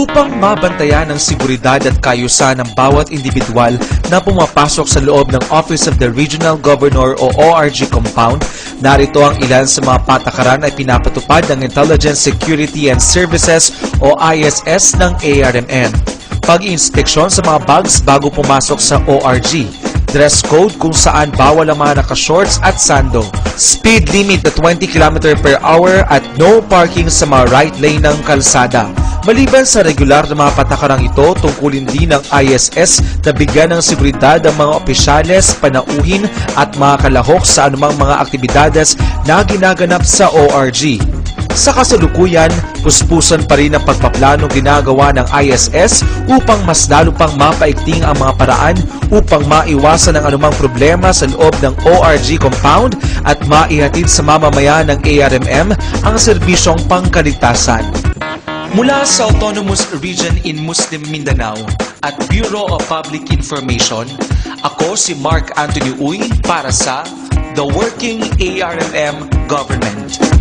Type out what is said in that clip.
upang mabantayan ang seguridad at kayusan ng bawat individual na pumapasok sa loob ng Office of the Regional Governor o ORG compound. Narito ang ilan sa mga patakaran ay pinapatupad ng Intelligence Security and Services o ISS ng ARMN. Pag-inspeksyon sa mga bags bago pumasok sa ORG. Dress code kung saan bawal ang mga naka-shorts at sando. Speed limit na 20 km per hour at no parking sa mga right lane ng kalsada. Maliban sa regular na mga patakarang ito, tungkulin din ng ISS na bigyan ng seguridad ang mga opisyales, panauhin at mga kalahok sa anumang mga aktibidades na ginaganap sa ORG. Sa kasalukuyan, puspusan pa rin ang pagpaplano ginagawa ng ISS upang mas lalo pang mapaikting ang mga paraan upang maiwasan ang anumang problema sa loob ng ORG compound at maihatid sa mamamayan ng ARMM ang serbisyong pangkaligtasan. Mula sa Autonomous Region in Muslim Mindanao at Bureau of Public Information, ako si Mark Anthony Uy para sa The Working ARMM Government.